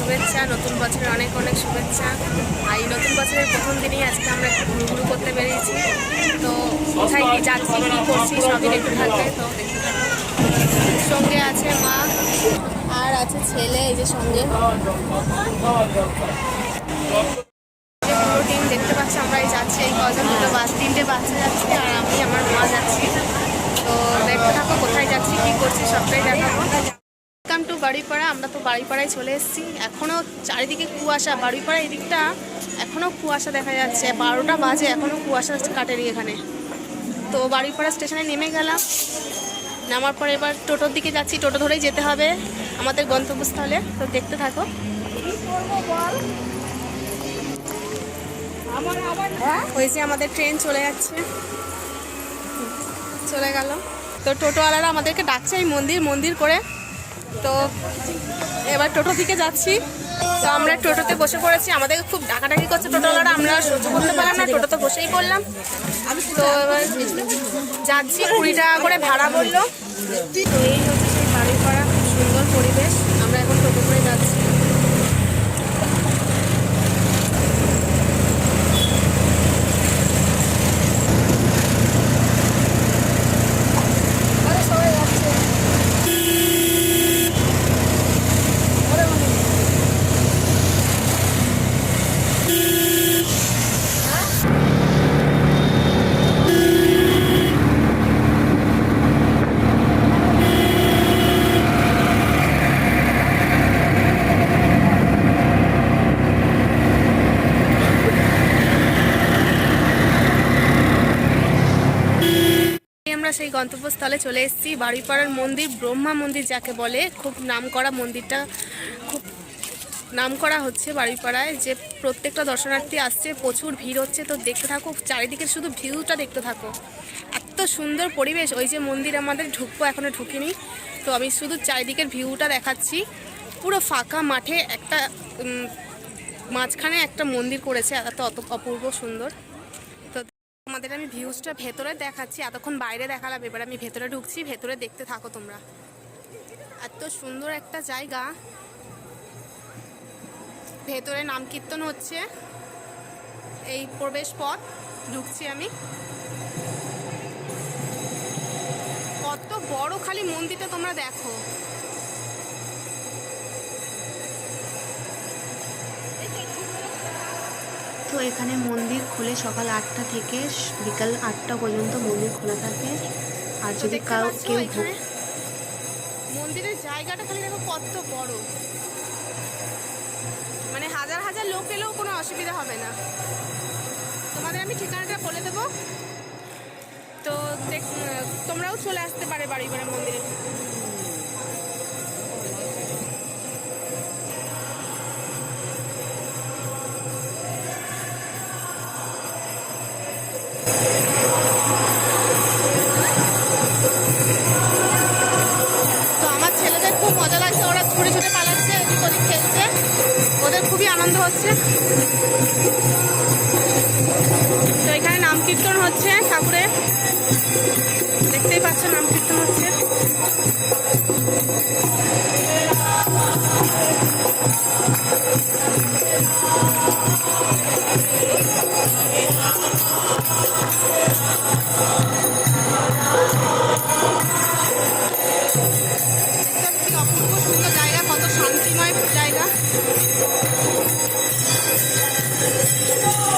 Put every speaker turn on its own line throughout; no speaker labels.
শুভেচ্ছা, নতুন বছরের অনেক অনেক শুভেচ্ছা। আর এই নতুন বছরের প্রথম দিনেই আজকে আমরা একটু ঘুরঘুরু করতে বেরিয়েছি। তো কোথায় কি যাচ্ছি, কী করছি, সবই দেখতে থাকবে। তো সঙ্গে আছে মা, আর আছে ছেলে, এই যে সঙ্গে। পুরো টিম দেখতে পাচ্ছি আমরা এই যাচ্ছি। এই কজন দুটো বাস, তিনটে বাসে যাচ্ছি, আর আমি, আমার মা যাচ্ছি। তো দেখতে থাকো, কোথায় যাচ্ছি, কি করছি, সবটাই দেখাবো। বাড়িপাড়া আমরা তো বাড়িপাড়ায় চলে এসেছি। এখনও চারিদিকে কুয়াশা বাড়িপাড়া এই দিকটা এখনও কুয়াশা দেখা যাচ্ছে। বারোটা বাজে এখনও কুয়াশা কাটেনি এখানে। তো বাড়িপাড়া স্টেশনে নেমে গেলাম। নামার পরে এবার টোটোর দিকে যাচ্ছি। টোটো ধরেই যেতে হবে আমাদের গন্তব্যস্থলে। তো দেখতে থাকো। ওই যে আমাদের ট্রেন চলে যাচ্ছে। চলে গেল। তো টোটোওয়ালারা আমাদেরকে ডাকছে এই মন্দির মন্দির করে। তো এবার টোটো থেকে যাচ্ছি। তো আমরা টোটোতে বসে পড়েছি। আমাদের খুব ডাকাডাকি করছে টোটোওয়ালারা। আমরা সহ্য করতে পারলাম না, টোটোতে বসেই পড়লাম। তো এবার যাচ্ছি। কুড়ি টাকা করে ভাড়া বলল তো এই হচ্ছে সেই বাড়ির পাড়া খুব সুন্দর পরিবেশ আমরা এখন টোটো করে যাচ্ছি এই আমরা সেই গন্তব্যস্থলে চলে এসেছি বাড়িপাড়ার মন্দির, ব্রহ্মা মন্দির যাকে বলে। খুব নামকরা মন্দিরটা, খুব নাম করা হচ্ছে বাড়িপাড়ায় যে প্রত্যেকটা দর্শনার্থী আসছে, প্রচুর ভিড় হচ্ছে। তো দেখতে থাকো, চারিদিকে শুধু ভিউটা দেখতে থাকো। এত সুন্দর পরিবেশ, ওই যে মন্দির আমাদের ঢুকবো এখনও ঢুকিনি। তো আমি শুধু চারিদিকের ভিউটা দেখাচ্ছি। পুরো ফাঁকা মাঠে একটা মাঝখানে একটা মন্দির করেছে, এত অত অপূর্ব সুন্দর। তোমাদের আমি ভিউজটা ভেতরে দেখাচ্ছি, এতক্ষণ বাইরে দেখালাম, এবার আমি ভেতরে ঢুকছি, ভেতরে দেখতে থাকো তোমরা। এত সুন্দর একটা জায়গা। ভেতরে নাম কীর্তন হচ্ছে। এই প্রবেশ পথ, ঢুকছি আমি। কত বড় খালি মন্দিরটা তোমরা দেখো।
তো এখানে মন্দির খুলে সকাল আটটা থেকে বিকাল আটটা পর্যন্ত মন্দির খোলা থাকে। আর যদি কাউ কেউ
মন্দিরের জায়গাটা খালি দেখো কত বড়। মানে হাজার হাজার লোক এলেও কোনো অসুবিধা হবে না। তোমাদের আমি ঠিকানাটা বলে দেবো। তো দেখ- তোমরাও চলে আসতে পারে বাড়ি বাড়ি মন্দিরে। হচ্ছে। তো এখানে নাম কীর্তন হচ্ছে ঠাকুরের। দেখতেই পাচ্ছ নাম কীর্তন হচ্ছে। এখানে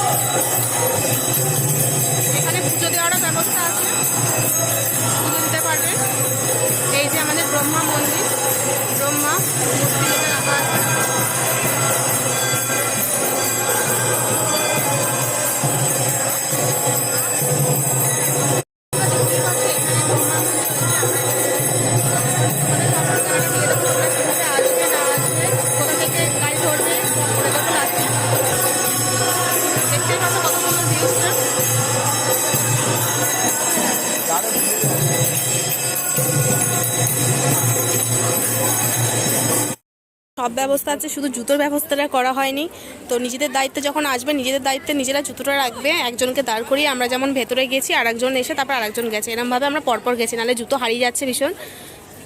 সব ব্যবস্থা আছে, শুধু জুতোর ব্যবস্থাটা করা হয়নি। তো নিজেদের দায়িত্বে যখন আসবে, নিজেদের দায়িত্বে নিজেরা জুতোটা রাখবে, একজনকে দাঁড় করিয়ে আমরা যেমন ভেতরে গেছি আর একজন এসে তারপর আরেকজন গেছে। এরমভাবে আমরা পরপর গেছি, নাহলে জুতো হারিয়ে যাচ্ছে ভীষণ।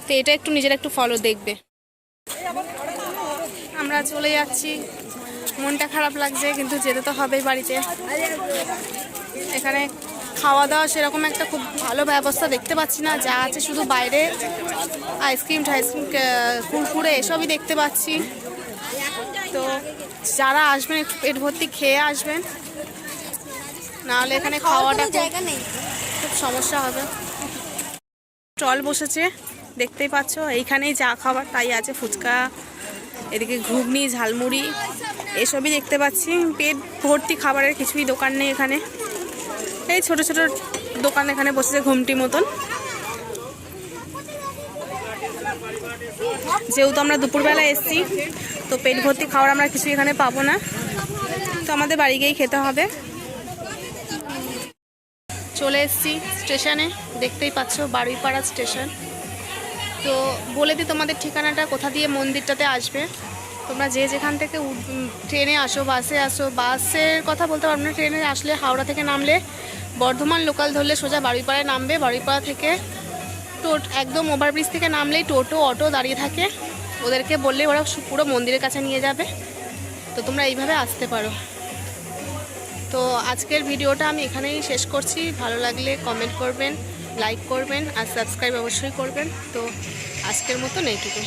তো এটা একটু নিজেরা একটু ফলো দেখবে। আমরা চলে যাচ্ছি। মনটা খারাপ লাগছে, কিন্তু যেতে তো হবেই বাড়িতে। এখানে খাওয়া দাওয়া সেরকম একটা খুব ভালো ব্যবস্থা দেখতে পাচ্ছি না। যা আছে শুধু বাইরে আইসক্রিম টাইসক্রিম কুরকুরে এসবই দেখতে পাচ্ছি। তো যারা আসবেন একটু পেট ভর্তি খেয়ে আসবেন। নাহলে এখানে খাওয়াটা
জায়গা নেই।
খুব সমস্যা হবে। স্টল বসেছে দেখতেই পাচ্ছ। এইখানেই যা খাবার তাই আছে ফুচকা এদিকে ঘুগনি ঝালমুড়ি এসবই দেখতে পাচ্ছি। পেট ভর্তি খাবারের কিছুই দোকান নেই এখানে। এই ছোট ছোট দোকান এখানে বসেছে ঘুমটি মতন। যেহেতু আমরা দুপুরবেলা এসছি, তো পেট ভর্তি খাওয়ার আমরা কিছু এখানে পাবো না। তো আমাদের বাড়ি গিয়েই খেতে হবে। চলে এসেছি স্টেশনে, দেখতেই পাচ্ছ বারুইপাড়া স্টেশন। তো বলে দিই তোমাদের ঠিকানাটা, কোথা দিয়ে মন্দিরটাতে আসবে। তোমরা যে যেখান থেকে ট্রেনে আসো, বাসে আসো, বাসের কথা বলতে পারব না, ট্রেনে আসলে হাওড়া থেকে নামলে বর্ধমান লোকাল ধরলে সোজা বারুইপাড়ায় নামবে বাড়িপাড়া থেকে টোট একদম ওভারব্রিজ থেকে নামলেই টোটো, অটো দাঁড়িয়ে থাকে। ওদেরকে বললে ওরা পুরো মন্দিরের কাছে নিয়ে যাবে। তো তোমরা এইভাবে আসতে পারো। তো আজকের ভিডিওটা আমি এখানেই শেষ করছি। ভালো লাগলে কমেন্ট করবেন লাইক করবেন আর সাবস্ক্রাইব অবশ্যই করবেন। তো আজকের মতন এইটুকু